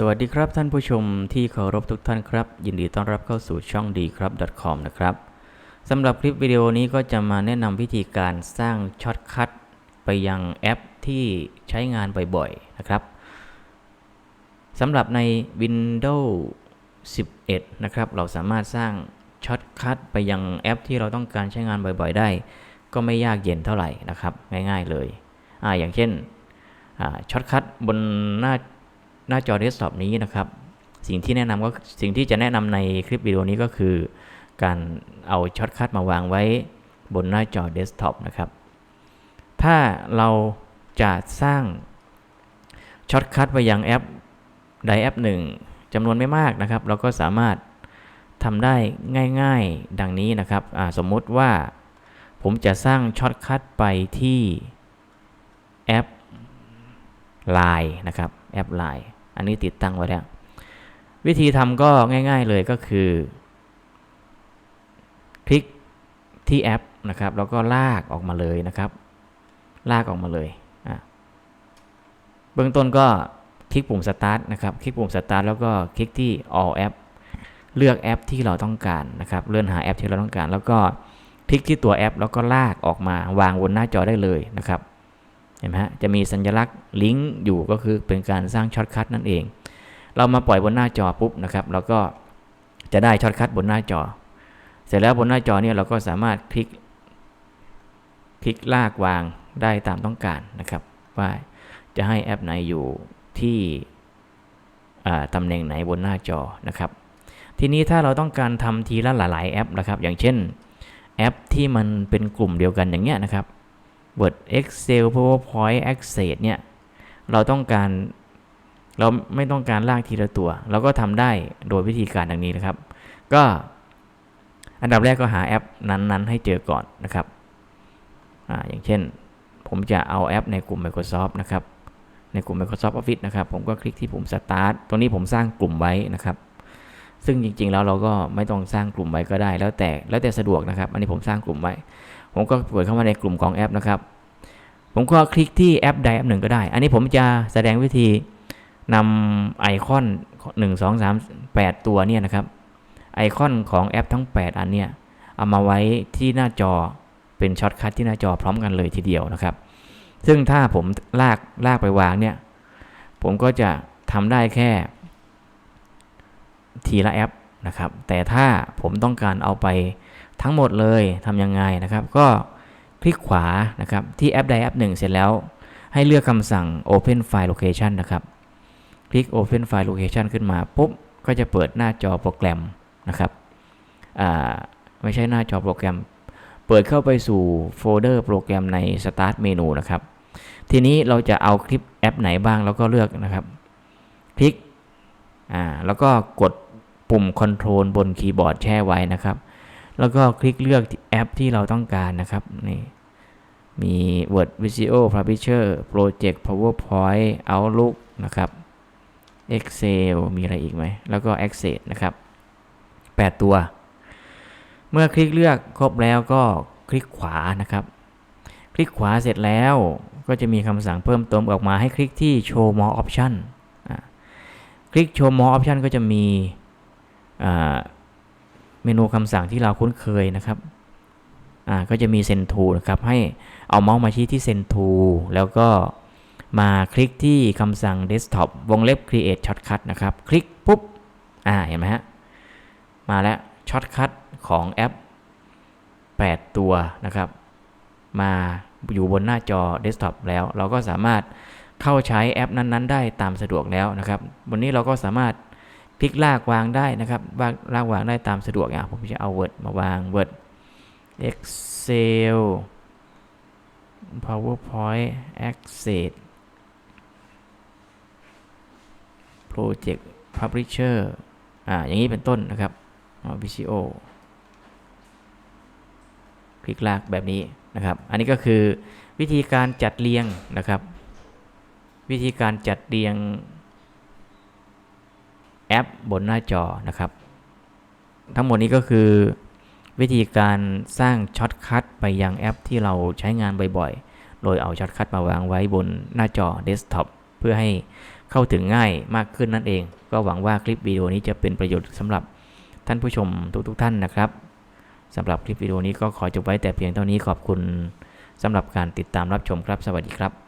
สวัสดีครับท่านผู้ชมที่เคารพทุกท่านครับ ยินดีต้อนรับเข้าสู่ช่องดีครับ .com นะครับสำหรับคลิปวิดีโอนี้ก็จะมาแนะนำวิธีการสร้างช็อตคัทไปยังแอปที่ใช้งานบ่อยๆนะครับสำหรับใน Windows 11 นะครับ เราสามารถสร้างช็อตคัทไปยังแอปที่เราต้องการใช้งานบ่อยๆ ได้ ก็ไม่ยากเย็นเท่าไหร่นะครับ ง่ายๆเลยออย่างเช่นช็อตคัทบนหน้า หน้าจอเดสก์ท็อปนี้นะครับ สิ่งที่แนะนำก็สิ่งที่จะแนะนำในคลิปวิดีโอนี้ก็คือ การเอาช็อตคัทมาวางไว้บนหน้าจอเดสก์ท็อปนะครับ ถ้าเราจะสร้างช็อตคัทไปยังแอปใดแอปหนึ่งจำนวนไม่มากนะครับ เราก็สามารถทำได้ง่ายๆดังนี้นะครับ สมมติว่าผมจะสร้างช็อตคัทไปที่แอป Line นะครับ แอป Line อันนี้ติดตั้งไว้แล้ว วิธีทำก็ง่าย ๆเลยก็คือ คลิกที่แอปนะครับ แล้วก็ลากออกมาเลยนะครับ ลากออกมาเลยเบื้องต้นก็คลิกปุ่ม Start นะครับ คลิกปุ่ม Start แล้วก็คลิกที่ All App เลือกแอปที่เราต้องการนะครับ เลื่อนหาแอปที่เราต้องการ แล้วก็คลิกที่ตัวแอป แล้วก็ลากออกมาวางบนหน้าจอได้เลยนะครับ เห็นไหมฮะจะมีสัญลักษณ์ลิงก์อยู่ก็คือเป็นการสร้างช็อตคัทนั่นเอง เรามาปล่อยบนหน้าจอปุ๊บนะครับเราก็จะได้ช็อตคัทบนหน้าจอ เสร็จแล้วบนหน้าจอเนี่ยเราก็สามารถคลิก คลิกลากวางได้ตามต้องการนะครับ ว่าจะให้แอปไหนอยู่ที่ตำแหน่งไหนบนหน้าจอนะครับ ทีนี้ถ้าเราต้องการทำทีละหลาย ๆ แอปนะครับ อย่างเช่นแอปที่มันเป็นกลุ่มเดียวกันอย่างเงี้ยนะครับ Word Excel PowerPoint Access เนี่ยเราต้องการเราไม่ต้องการลากทีละตัว เราก็ทำได้โดยวิธีการดังนี้นะครับ ก็อันดับแรกก็หาแอปนั้นๆ ให้เจอก่อนนะครับออย่างเช่น ผมจะเอาแอปในกลุ่ม Microsoft นะครับ ในกลุ่ม Microsoft Office นะครับ ผมก็คลิกที่ปุ่ม Start ตรงนี้ผมสร้างกลุ่มไว้นะครับ ซึ่งจริงๆแล้วเราก็ไม่ต้องสร้างกลุ่มไว้ก็ได้ แล้วแต่แล้วแต่สะดวกนะครับ อันนี้ผมสร้างกลุ่มไว้ ผมก็เปิดเข้ามาในกลุ่มของแอปนะครับ ผมก็คลิกที่แอปใดแอปหนึ่งก็ได้ อันนี้ผมจะแสดงวิธีนำไอคอน 1 2 3 8 ตัวเนี่ยนะครับ ไอคอนของแอปทั้ง 8 อันเนี่ยเอามาไว้ที่หน้าจอเป็นช็อตคัทที่หน้าจอพร้อมกันเลยทีเดียวนะครับ ซึ่งถ้าผมลากลากไปวางเนี่ย ผมก็จะทำได้แค่ ทีละแอปนะครับ แต่ถ้าผมต้องการเอาไป ทั้งหมดเลยทำยังไงนะครับ ก็คลิกขวานะครับที่แอปใดแอปหนึ่งเสร็จแล้ว ให้เลือกคำสั่ง Open File Location นะครับ คลิก Open File Location ขึ้นมาปุ๊บก็จะเปิดหน้าจอโปรแกรมนะครับไม่ใช่หน้าจอโปรแกรม เปิดเข้าไปสู่โฟลเดอร์โปรแกรมใน Start เมนูนะครับ ทีนี้เราจะเอาคลิปแอปไหนบ้างแล้วก็เลือกนะครับ คลิก อ่า แล้วก็กดปุ่ม Control บนคีย์บอร์ดแช่ไว้นะครับ แล้วก็คลิกเลือกแอปที่เราต้องการนะครับนี่มี Word Visual Publisher Project PowerPoint Outlook นะครับ Excel มีอะไรอีกไหม แล้วก็ Access นะครับ 8 ตัว เมื่อคลิกเลือกครบแล้วก็คลิกขวานะครับ คลิกขวาเสร็จแล้วก็จะมีคำสั่งเพิ่มเติมออกมาให้คลิกที่ Show More Option คลิก Show More Option ก็จะมี เมนูคำสั่งที่เราคุ้นเคยนะครับอ่าก็จะมี Send To นะครับให้เอาเมาส์มาชี้ที่ Send To แล้วก็มาคลิกที่คำสั่ง desktop วงเล็บ create shortcut นะครับ คลิกปุ๊บอ่าเห็นไหมฮะมาแล้วช็อตคัทของแอป 8 ตัวนะครับ มาอยู่บนหน้าจอ desktop แล้ว เราก็สามารถเข้าใช้แอปนั้น ๆ ได้ตามสะดวกแล้วนะครับ วันนี้เราก็สามารถ คลิกลากวางได้นะครับวางลากวางได้ตามสะดวกอะผมจะเอา Word มาวาง Word Excel PowerPoint Access Project Publisher อ่าอย่างนี้เป็นต้นนะครับ Visio คลิกลากแบบนี้นะครับ อันนี้ก็คือวิธีการจัดเรียงนะครับ วิธีการจัดเรียง แอปบนหน้าจอนะครับ ทั้งหมดนี้ก็คือวิธีการสร้างช็อตคัทไปยังแอปที่เราใช้งานบ่อยๆ โดยเอาช็อตคัทมาวางไว้บนหน้าจอเดสก์ท็อปเพื่อให้เข้าถึงง่ายมากขึ้นนั่นเอง ก็หวังว่าคลิปวิดีโอนี้จะเป็นประโยชน์สำหรับท่านผู้ชมทุกๆท่านนะครับสำหรับคลิปวิดีโอนี้ก็ขอจบไว้แต่เพียงเท่านี้ขอบคุณสำหรับการติดตามรับชมครับ สวัสดีครับ